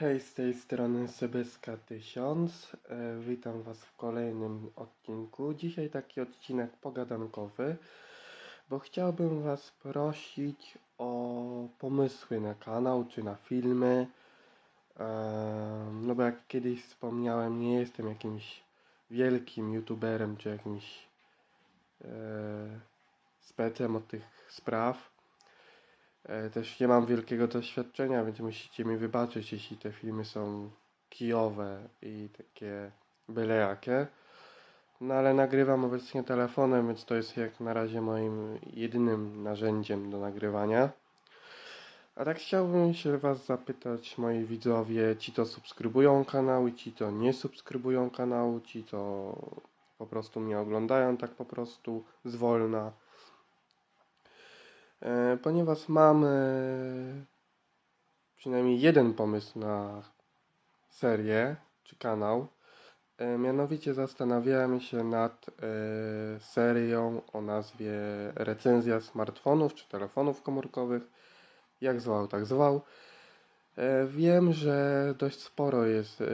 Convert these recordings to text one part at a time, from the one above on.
Hej, z tej strony Sebeska 1000. E, witam Was w kolejnym odcinku. Dzisiaj taki odcinek pogadankowy, bo chciałbym Was prosić o pomysły na kanał czy na filmy. E, no bo jak kiedyś wspomniałem, nie jestem jakimś wielkim youtuberem czy jakimś e, specem od tych spraw. E, Też nie mam wielkiego doświadczenia, więc musicie mi wybaczyć, jeśli te filmy są kijowe i takie byle jakie. No ale nagrywam obecnie telefonem, więc to jest jak na razie moim jedynym narzędziem do nagrywania. A tak chciałbym się Was zapytać, moi widzowie, ci to subskrybują kanał ci to nie subskrybują kanału, ci to po prostu mnie oglądają tak po prostu zwolna. E, ponieważ mam e, przynajmniej jeden pomysł na serię czy kanał. E, mianowicie zastanawiałem się nad e, serią o nazwie Recenzja smartfonów czy telefonów komórkowych. Jak zwał, tak zwał. E, wiem, że dość sporo jest e,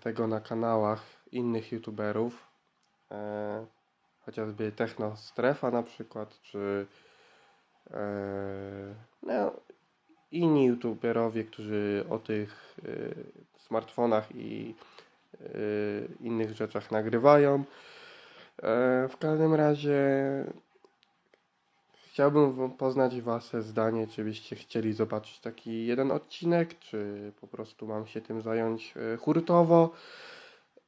tego na kanałach innych youtuberów. E, chociażby Techno Strefa na przykład, czy no, inni youtuberowie, którzy o tych y, smartfonach i y, innych rzeczach nagrywają. Eee, w każdym razie chciałbym poznać Wasze zdanie, czy byście chcieli zobaczyć taki jeden odcinek, czy po prostu mam się tym zająć y, hurtowo.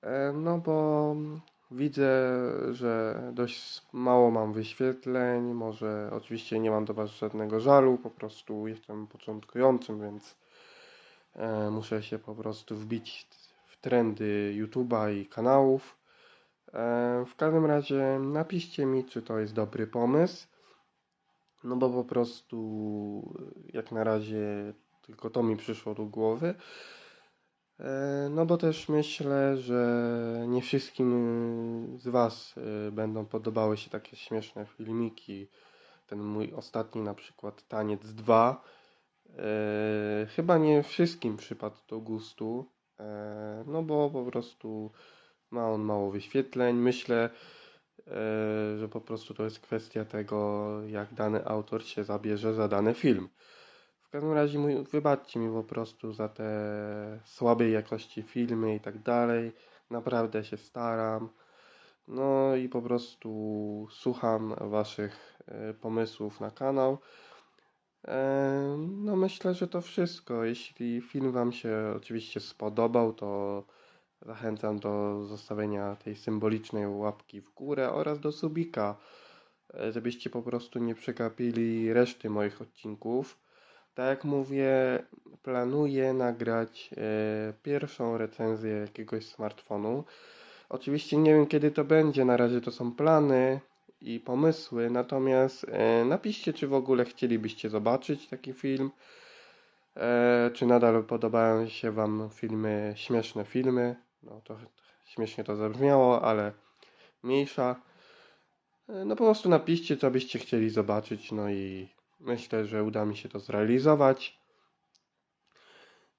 Eee, no bo Widzę, że dość mało mam wyświetleń. Może oczywiście nie mam do Was żadnego żalu, po prostu jestem początkującym, więc e, muszę się po prostu wbić w trendy YouTube'a i kanałów. E, w każdym razie napiszcie mi, czy to jest dobry pomysł. No bo po prostu jak na razie tylko to mi przyszło do głowy. E, No bo też myślę, że nie wszystkim z Was e, będą podobały się takie śmieszne filmiki. Ten mój ostatni na przykład Taniec 2. E, Chyba nie wszystkim przypadł do gustu. e, No bo po prostu ma on mało wyświetleń. Myślę, że po prostu to jest kwestia tego, jak dany autor się zabierze za dany film. Każdym razie mój, wybaczcie mi po prostu za te słabej jakości filmy i tak dalej. Naprawdę się staram. No i po prostu słucham Waszych e, pomysłów na kanał. E, No myślę, że to wszystko. Jeśli film Wam się oczywiście spodobał, to zachęcam do zostawienia tej symbolicznej łapki w górę oraz do subika, e, żebyście po prostu nie przegapili reszty moich odcinków. Tak jak mówię, planuję nagrać e, pierwszą recenzję jakiegoś smartfonu. Oczywiście nie wiem kiedy to będzie, na razie to są plany i pomysły, natomiast e, napiszcie, czy w ogóle chcielibyście zobaczyć taki film, e, czy nadal podobają się Wam filmy, śmieszne filmy. No to śmiesznie to zabrzmiało, ale mniejsza. No po prostu napiszcie, co byście chcieli zobaczyć, no i myślę, że uda mi się to zrealizować.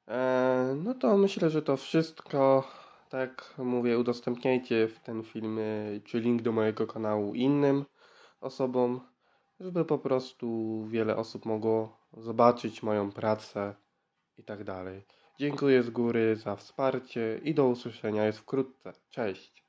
E, No to myślę, że to wszystko. Tak mówię, udostępniajcie ten film e, czy link do mojego kanału innym osobom, żeby po prostu wiele osób mogło zobaczyć moją pracę i tak dalej. Dziękuję z góry za wsparcie i do usłyszenia jest wkrótce. Cześć!